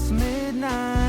it's midnight.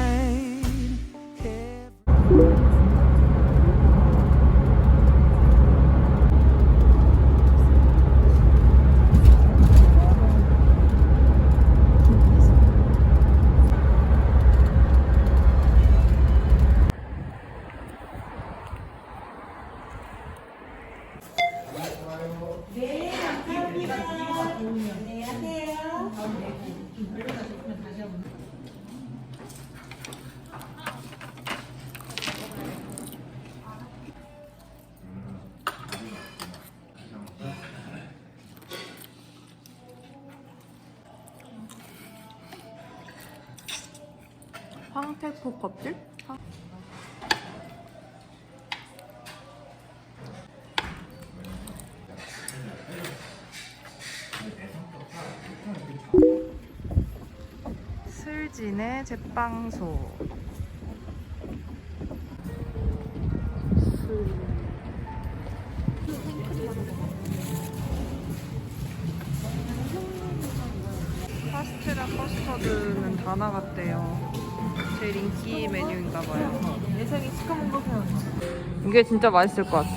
황태포 껍질? 황- 슬진의 제빵소. 파스텔라 커스터드는 다 나갔대요. 제일 인기 메뉴인가 봐요. 예상이 시커먼 거 그냥 이게 진짜 맛있을 것 같아.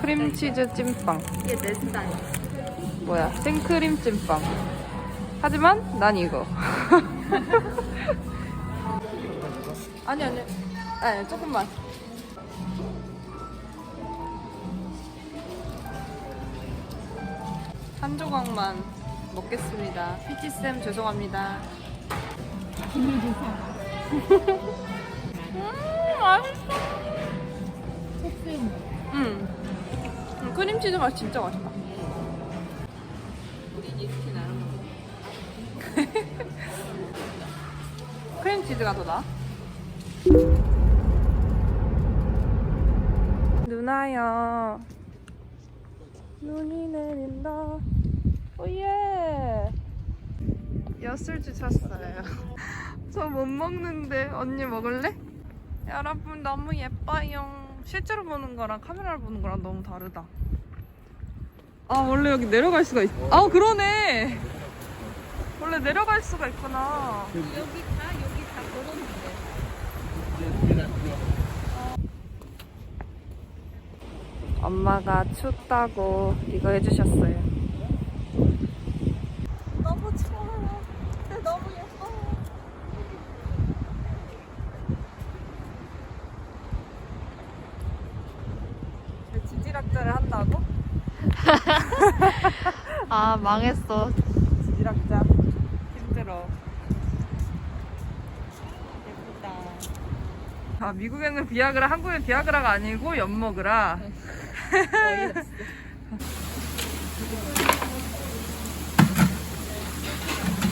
크림치즈 찐빵. 이게 내 스타일 뭐야? 생크림 찐빵. 하지만 난 이거. 아니 아니. 아니 조금만. 한 조각만 먹겠습니다. 피치 쌤 죄송합니다. 음 맛있어. 음. 음, 크림치즈 맛 진짜 맛있다. 크림치즈가 더 나아? 누나야 눈이 내린다 오예 엿술주 샀어요 저 못 먹는데 언니 먹을래? 여러분 너무 예뻐요. 실제로 보는 거랑 카메라로 보는 거랑 너무 다르다. 아 원래 여기 내려갈 수가 있... 아 그러네. 원래 내려갈 수가 있구나. 여기 다 여기 다 걸었는데 엄마가 춥다고 이거 해주셨어요. 너무 추워요 근데 너무 예뻐요 왜 지질학자를 한다고? 아 망했어 지질학자 힘들어. 예쁘다. 아 미국에는 비아그라, 한국엔 비아그라가 아니고 엿먹으라.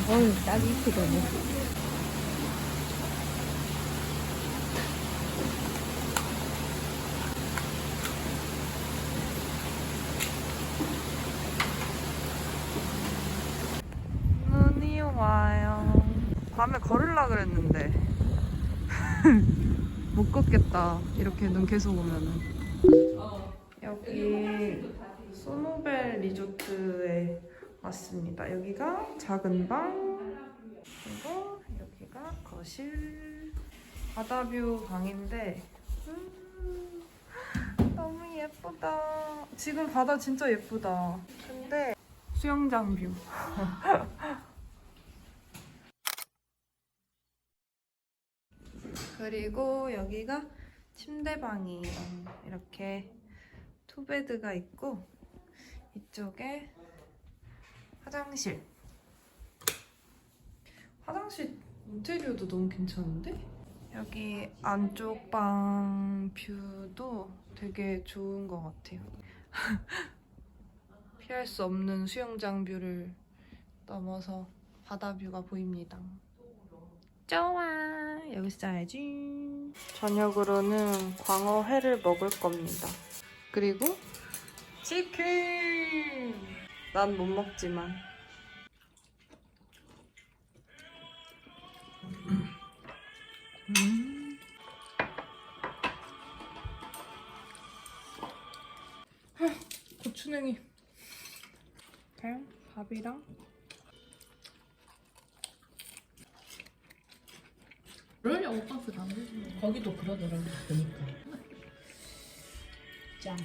어휴 딱 이쁘거든 눈이 와요. 밤에 걸으려 그랬는데 못 걷겠다. 이렇게 눈 계속 오면은. 여기 소노벨 리조트에 왔습니다. 여기가 작은 방 그리고 여기가 거실 바다뷰 방인데 음, 너무 예쁘다. 지금 바다 진짜 예쁘다. 근데 수영장 뷰. 그리고 여기가 침대방이에요. 이렇게 투베드가 있고 이쪽에 화장실. 화장실 인테리어도 너무 괜찮은데? 여기 안쪽 방 뷰도 되게 좋은 것 같아요. 피할 수 없는 수영장 뷰를 넘어서 바다 뷰가 보입니다. 좋아. 여기서 자야지. 저녁으로는 광어회를 먹을 겁니다. 그리고 치킨! 난 못 먹지만. 음. 하, 고추냉이. 그냥 밥이랑 버스 안 되지 거기도 그러더라고 보니까. 짱.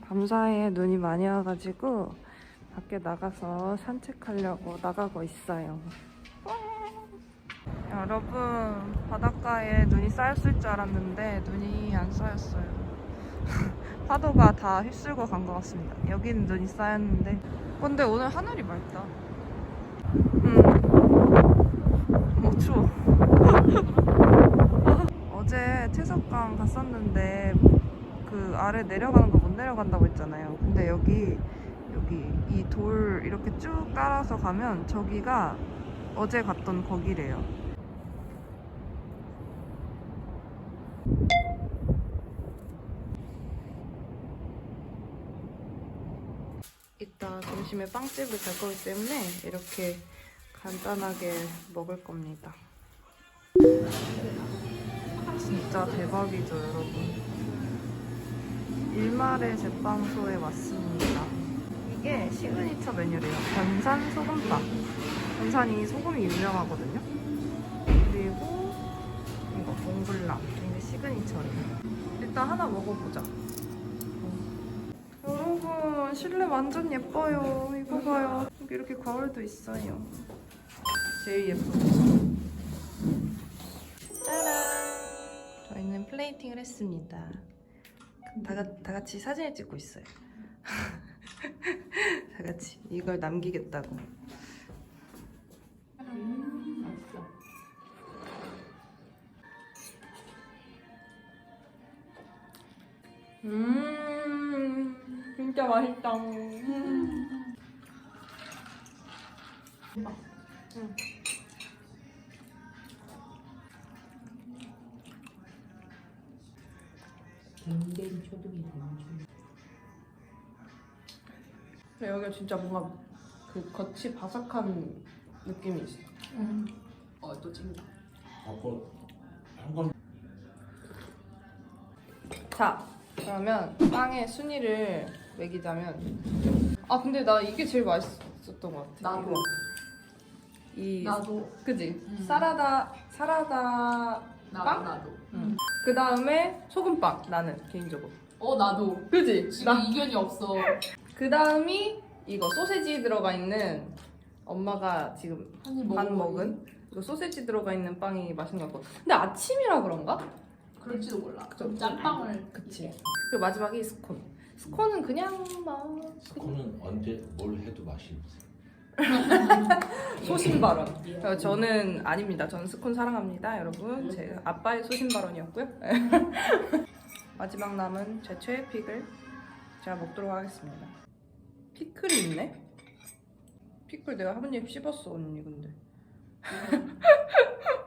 밤사이에 눈이 많이 와가지고 밖에 나가서 산책하려고 나가고 있어요. 여러분 바닷가에 눈이 쌓였을 줄 알았는데 눈이 안 쌓였어요. 파도가 다 휩쓸고 간 것 같습니다. 여기는 눈이 쌓였는데 근데 오늘 하늘이 맑다. 음. 어 추워. 어제 아빠랑 갔었는데 그 아래 내려가는 거 못 내려간다고 했잖아요. 근데 여기 여기 이 돌 이렇게 쭉 따라서 가면 저기가 어제 갔던 거기래요. 이따 점심에 빵집을 갈 거기 때문에 이렇게 간단하게 먹을 겁니다. 진짜 대박이죠, 여러분. 일말의 제빵소에 왔습니다. 이게 시그니처 메뉴래요. 변산 소금빵. 변산이 소금이 유명하거든요. 그리고 이거 몽블랑. 이게 시그니처래요. 일단 하나 먹어보자. 실내 완전 예뻐요. 이거 봐요. 여기 이렇게 거울도 있어요. 제일 예쁘죠. 짜란. 저희는 플레이팅을 했습니다. 다, 가- 다 같이 사진을 찍고 있어요. 다 같이 이걸 남기겠다고. 음. 음, 진짜 맛있다. 음. 굉장히 초등이 되는 중. 근데 여기가 진짜 뭔가 그 겉이 바삭한 느낌이 있어. 음. 어, 또 찍는다. 아까 한건 자, 그러면 빵의 순위를 매기자면 아 근데 나 이게 제일 맛있었던 것 같아. 나도. 이거. 이 나도. 그지? 음. 사라다 사라다 나도, 빵? 나도. 응. 그 다음에 소금빵 나는 개인적으로. 어, 나도. 그지? 지금 나. 이견이 없어. 그 다음이 이거 소세지 들어가 있는 엄마가 지금 한입 반 먹은 이거 소세지 들어가 있는 빵이 맛있는 것 같고. 근데 아침이라 그런가? 그럴지도 몰라. 좀 짬빵을. 그치. 그리고 마지막이 스콘. 스콘은 그냥 막 스콘은 언제 뭘 해도 맛이 없어. 소신 발언. 어, 저는 아닙니다. 저는 스콘 사랑합니다, 여러분. 제 아빠의 소신 발언이었고요. 마지막 남은 제 최애 픽을 제가 먹도록 하겠습니다. 피클이 있네? 피클 내가 한 입 씹었어, 언니 근데.